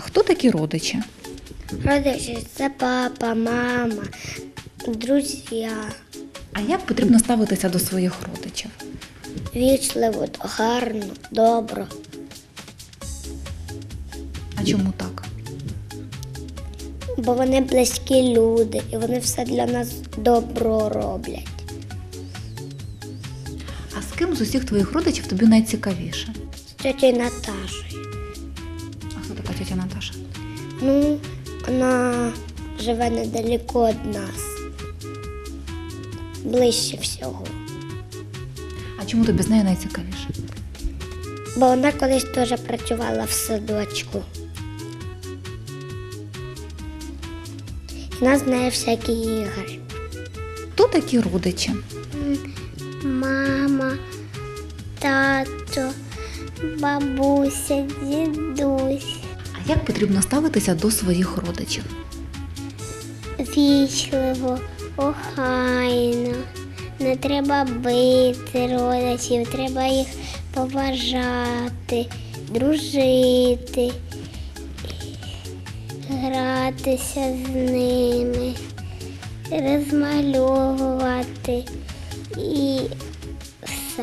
Хто такі родичі? Родичі це папа, мама, друзі. А як потрібно ставитися до своїх родичів? Вічливо, гарно, добро. А чому так? Бо вони близькі люди і вони все для нас добро роблять. А з ким з усіх твоїх родичів тобі найцікавіше? З тьотєю Наташою. А тетя Наташа? Ну, вона живе недалеко від нас. Ближче всього. А чому тобі з нею найцікавіше? Бо вона колись теж працювала в садочку. І нас знає всякі ігри. Хто такі родичі? Мама, тато, бабуся, дідусь. Як потрібно ставитися до своїх родичів? Вічливо, охайно. Не треба бити родичів, треба їх поважати, дружити, гратися з ними, розмальовувати і все.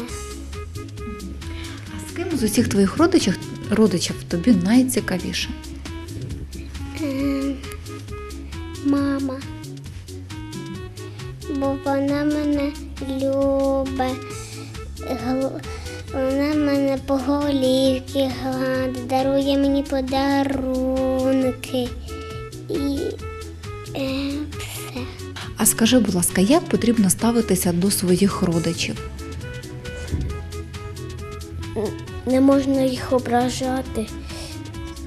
А з ким з усіх твоїх родичів, родичів тобі найцікавіше? Ем, Мама. Бо вона мене любить. Вона мене по голівці гладить, дарує мені подарунки. І е, все. А скажи, будь ласка, як потрібно ставитися до своїх родичів? Не можна їх ображати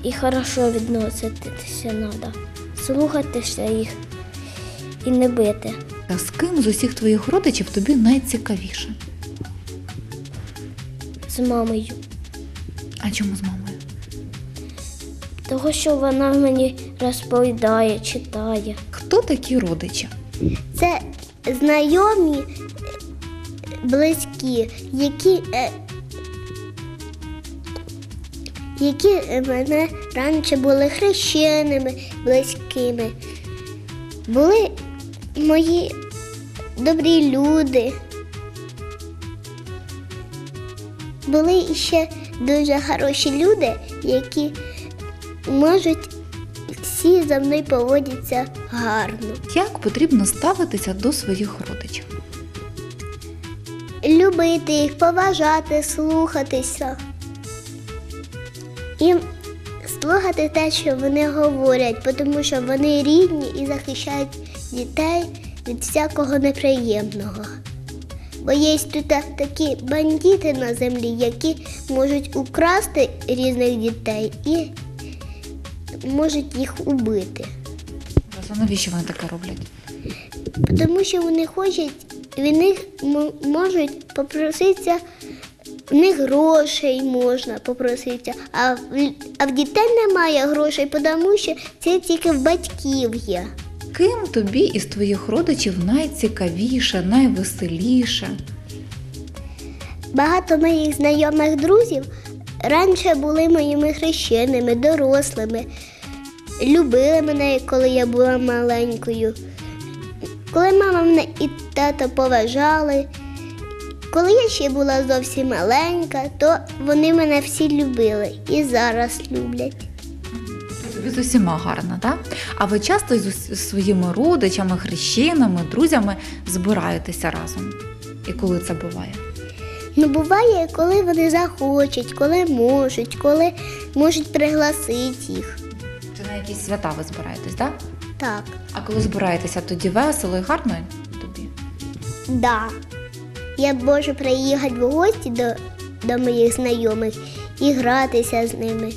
і хорошо відноситися треба. Слухатися їх і не бити. А з ким з усіх твоїх родичів тобі найцікавіше? з мамою. А чому з мамою? Того, що вона мені розповідає, читає. Хто такі родичі? Це знайомі близькі, які, е, які мене раніше були хрещеними, близькими. Були мої добрі люди. Були ще дуже хороші люди, які можуть всі за мною поводяться гарно. Як потрібно ставитися до своїх родичів? любити їх, поважати, слухатися. І слухати те, що вони говорять, тому що вони рідні і захищають дітей від всякого неприємного. Бо є тут такі бандити на землі, які можуть украсти різних дітей і можуть їх убити. Просто навіщо вони таке роблять? Тому що вони хочуть, від них можуть попроситися, в них грошей можна попроситися, а в, а в дітей немає грошей, тому що це тільки в батьків є. Ким тобі із твоїх родичів найцікавіше, найвеселіше? Багато моїх знайомих друзів раніше були моїми хрещеними, дорослими, любили мене, коли я була маленькою. Коли мама мене і тато поважали, коли я ще була зовсім маленька, то вони мене всі любили і зараз люблять. Тобі з усіма гарно, так? А ви часто з своїми родичами, хрещенами, друзями збираєтеся разом? І коли це буває? Ну, буває, коли вони захочуть, коли можуть, коли можуть пригласити їх. Це на якісь свята ви збираєтесь, так? Так, А коли збираєтеся, тоді весело і гарно тобі? да. Я можу приїхати в гості до, до моїх знайомих і гратися з ними,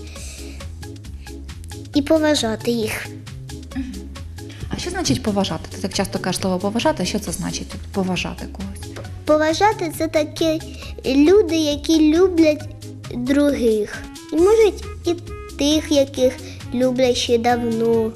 і поважати їх. А що значить поважати? Ти так часто кажеш слово поважати, а що це значить поважати когось? Поважати це такі люди, які люблять других. І можуть і тих, яких люблять ще давно.